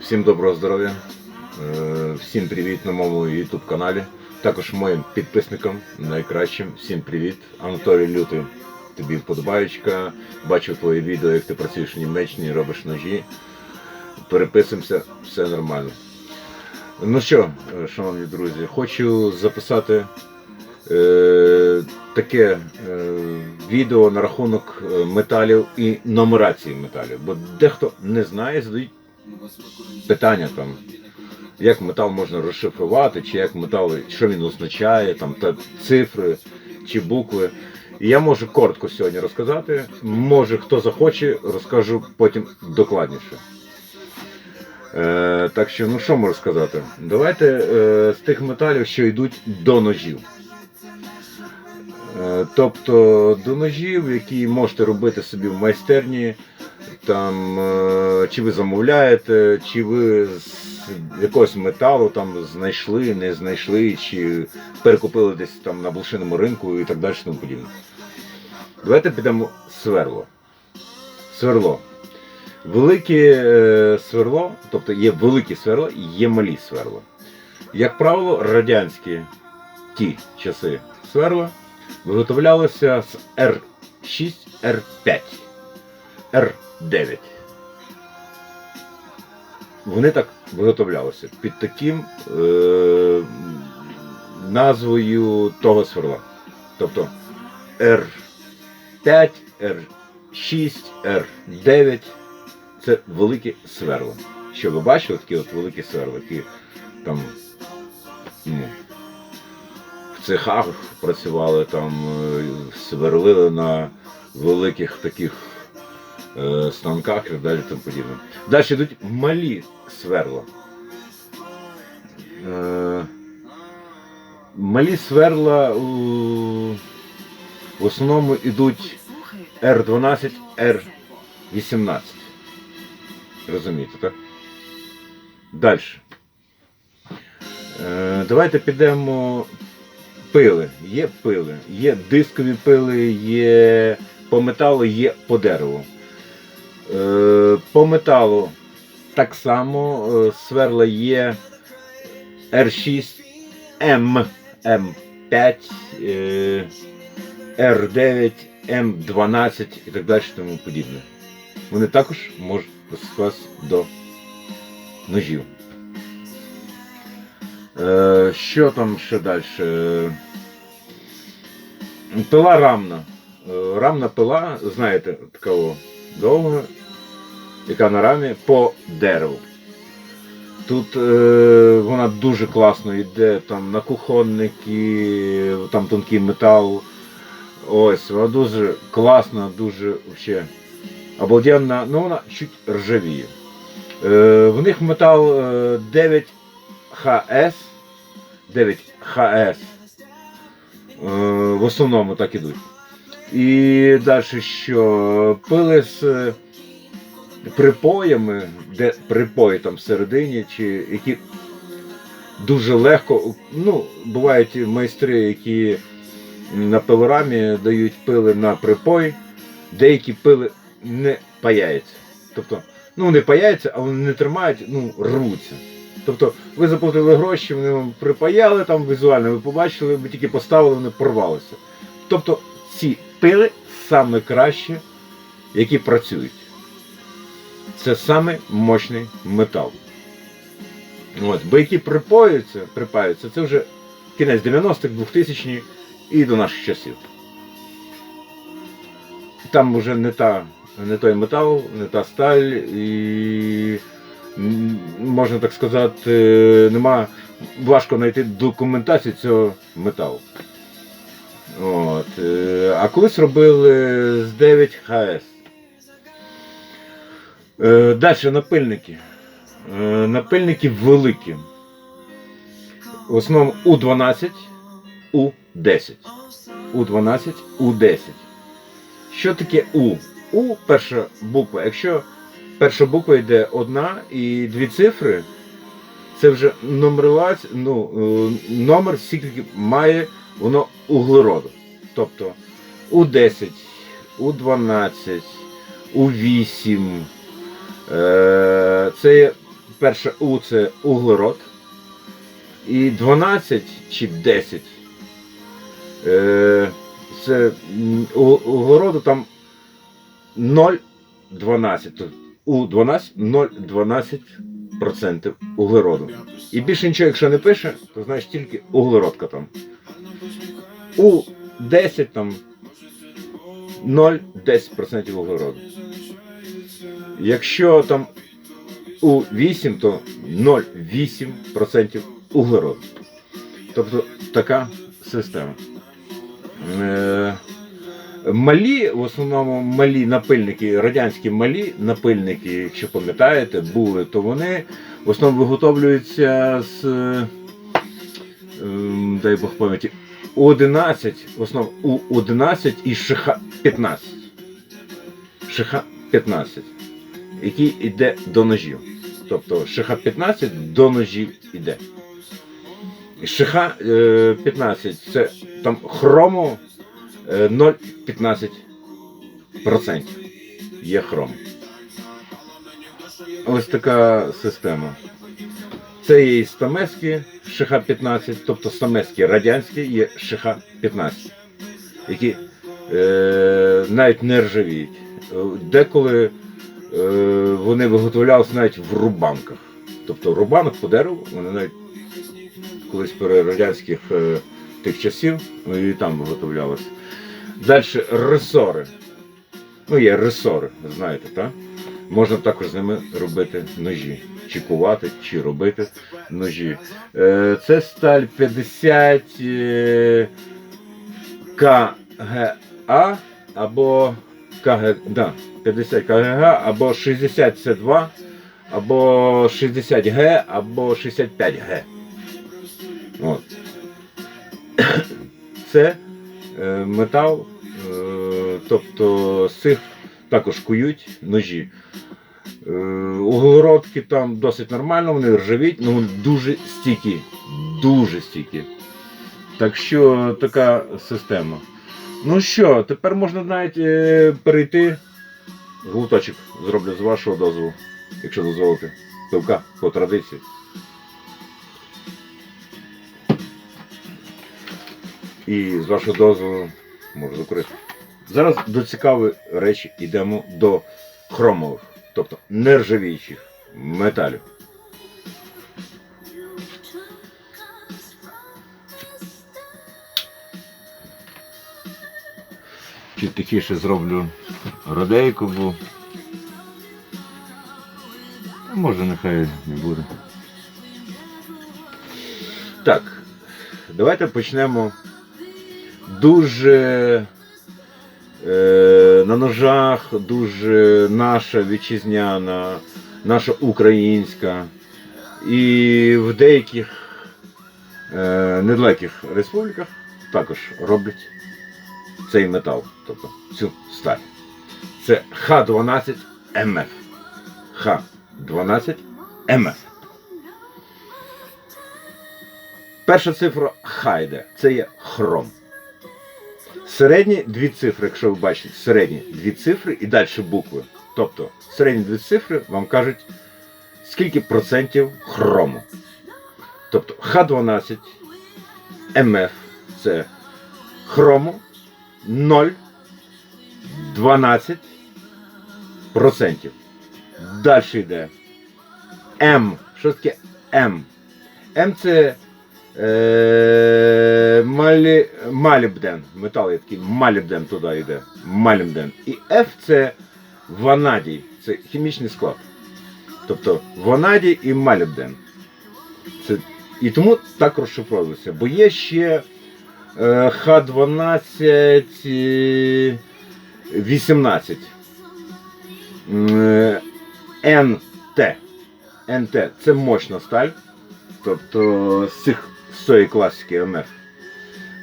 Всім доброго здоров'я, Е, всім привіт на моєму YouTube каналі. Також моїм підписникам найкращим. Всім привіт. Анатолій Лютий, тобі вподобаєчка. Бачив твоє відео, як ти працюєш в Німеччині, робиш ножі. Переписуємося, все нормально. Ну що, е, шановні друзі, хочу записати е, таке відео на рахунок е, металів і нумерації металів. Бо дехто не знає, задають питання там, як метал можна розшифрувати, чи як метал, що він означає, там та цифри чи букви. І я можу коротко сьогодні розказати. Може, хто захоче, розкажу потім докладніше. Е, так що, ну що можу сказати? Давайте е, з тих металів, що йдуть до ножів. Тобто до ножів, які можете робити собі в майстерні, там, е, чи ви замовляєте, чи ви з якогось металу там знайшли, не знайшли, чи перекупили десь там на блошиному ринку і так далі. Тому подібне. Давайте підемо сверло. Сверло. Велике е, сверло, тобто є великі сверла і є малі сверла. Як правило, радянські ті часи сверла виготовлялися з R6, R5, R9. Вони так виготовлялися під таким е, назвою того сверла. Тобто R5, R6, R9 це великі сверла. Що ви бачили, такі от великі сверла, які там ну, цехах працювали, там е, сверлили на великих таких е, станках і далі тому подібне. Далі йдуть малі сверла. Е, малі сверла в основному йдуть R12, R18. Розумієте, так? Далі. Давайте підемо пили. Є пили, є дискові пили, є по металу, є по дереву. Е, по металу так само е, сверла є R6, M, M5, е, R9, M12 і так далі тому подібне. Вони також можуть застосуватися до ножів. Е, що там ще далі? Пила рамна. Е, рамна пила, знаєте, така довга, яка на рамі по дереву. Тут е, вона дуже класно йде там на кухонники, там тонкий метал. Ось, вона дуже класна, дуже вообще обалденна, ну вона чуть ржавіє. Е, в них метал е, 9ХС. 9ХС. Е, в основному так ідуть. І далі що? Пили з е, припоями, де припої там всередині, чи які дуже легко. Ну, бувають майстри, які на пилорамі дають пили на припой, деякі пили не паяються. Тобто, ну не паяються, але не тримають, ну, рвуться. Тобто ви заплатили гроші, вони вам припаяли там візуально, ви побачили, ви тільки поставили, вони порвалися. Тобто ці пили саме кращі, які працюють. Це саме мощний метал. Ось, бо які припаються, припаються, це вже кінець 90-х, 2000-х і до наших часів. Там вже не та, не той метал, не та сталь, і можна так сказати, нема важко знайти документацію цього металу. От. е, А колись робили з 9 ХС. Далі напильники. Е, Напильники великі. В основному У12, У10. У12, У10. Що таке У? У перша буква. Якщо перша буква йде одна і дві цифри, це вже номерація, ну, е, номер скільки має воно углероду. Тобто У10, У12, У8, Е, Це є перше У це углерод. І 12 чи 10. е, Це углероду там 0,12. У 12 0,12% углероду. І більше нічого, якщо не пише, то значить тільки углеродка там. У 10 там 0,10% углероду. Якщо там у 8, то 0,8% углероду. Тобто така система. Е, Малі, в основному малі напильники, радянські малі напильники, якщо пам'ятаєте, були, то вони в основному виготовлюються з, е, ем, дай Бог пам'яті, У11, в основному У11 і ШХ-15. ШХ-15, який йде до ножів. Тобто ШХ-15 до ножів йде. ШХ-15 це там хрому е, 0,15% є хром. Ось така система. Це є стамески ШХ-15, тобто стамески радянські є ШХ-15, які е, навіть не ржавіють. Е, Деколи е, вони виготовлялися навіть в рубанках. Тобто рубанок по дереву, вони навіть колись при радянських е, тих часів ну, і там виготовлялися. Далі ресори. Ну, є ресори, знаєте, так? Можна також з ними робити ножі. Чи кувати, чи робити ножі. Е, Це сталь 50 е, КГА або КГ, да, 50 КГА або 60 С2, або 60 Г, або 65 Це е, метал, е, тобто з цих також кують ножі. Е, углеродки там досить нормально, вони ржавіть, але вони дуже стійкі. Дуже стійкі. Так що така система. Ну що, тепер можна навіть перейти. Глуточок зроблю з вашого дозволу, якщо дозволите. Пивка по традиції. І з вашого дозволу можу закурити. Зараз до цікавої речі йдемо до хромових, тобто нержавіючих металів. Чуть тихіше зроблю радейку, бо може нехай не буде. Так, давайте почнемо дуже е, на ножах, дуже наша вітчизняна, наша українська. І в деяких е, недалеких республіках також роблять цей метал, тобто цю сталь. Це Х12 МФ. Х12 МФ. Перша цифра Х йде, це є хром. Середні дві цифри, якщо ви бачите, середні дві цифри і далі букви. Тобто середні дві цифри вам кажуть, скільки процентів хрому. Тобто Х12 МФ це хрому 0,12 процентів. Далі йде М. Що таке М? М це малі, малібден. Метал є такий малібден туди йде. Малібден. І F це ванадій. Це хімічний склад. Тобто ванадій і малібден. Це, і тому так розшифровується. Бо є ще е, Х12 е, 18. Е, НТ. НТ це мощна сталь. Тобто з цих з цієї класики МФ.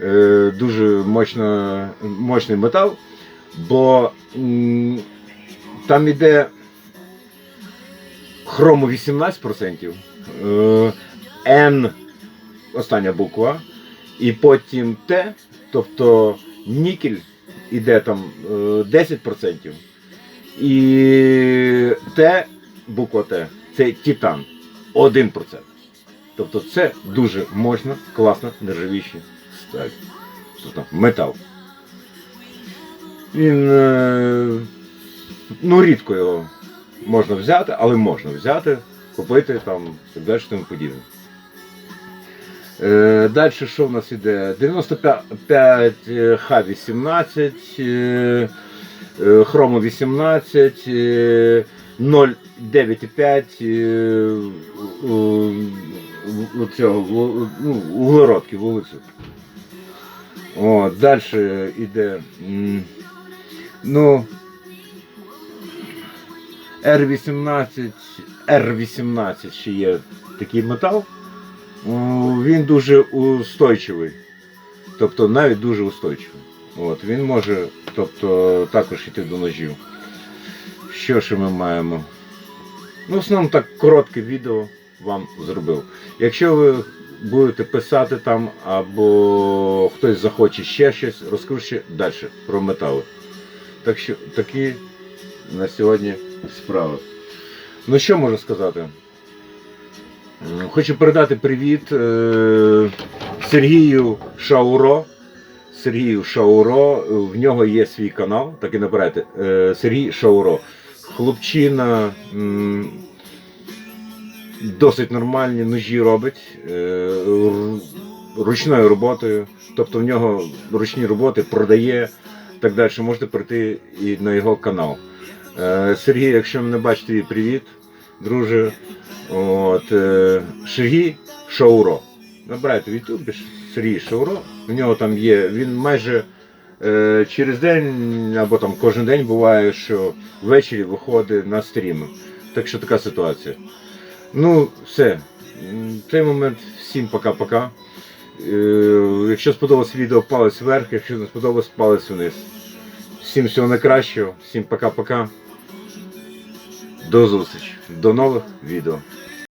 Е, дуже мощно, мощний метал, бо м, там іде хрому 18%, е, Н остання буква, і потім Т, тобто нікель іде там е, 10%, і Т буква Т. Це титан. 1%. Тобто це дуже мощна, класна, нержавіюча сталь. Тобто метал. Він е, ну, рідко його можна взяти, але можна взяти, купити там так далі тому подібне. Е, далі що в нас іде? 95 е, Х18, е, хрому 18, е, 0,9,5 е, у- у- у цього, ну, углеродки, вулицю. О, далі йде. Ну, R18, R18 ще є такий метал. Він дуже устойчивий. Тобто навіть дуже устойчивий. От, він може тобто, також йти до ножів. Що ще ми маємо? Ну, в основному так коротке відео вам зробив. Якщо ви будете писати там, або хтось захоче ще щось, розкажу ще далі про метали. Так що такі на сьогодні справи. Ну що можу сказати? Хочу передати привіт е, Сергію Шауро. Сергію Шауро, в нього є свій канал, так і набирайте. Е, Сергій Шауро. Хлопчина досить нормальні ножі робить е, ручною роботою. Тобто в нього ручні роботи продає так далі. Можете прийти і на його канал. Е, Сергій, якщо мене бачите, привіт, друже. От, е, Сергій Шауро. Набирайте в Ютубі Сергій Шауро. В нього там є, він майже через день або там кожен день буває, що ввечері виходить на стріми. Так що така ситуація. Ну, все. Цей момент всім пока-пока. Е, Якщо сподобалось відео, палець вверх, якщо не сподобалось, палець вниз. Всім всього найкращого, всім пока-пока. До зустрічі, до нових відео.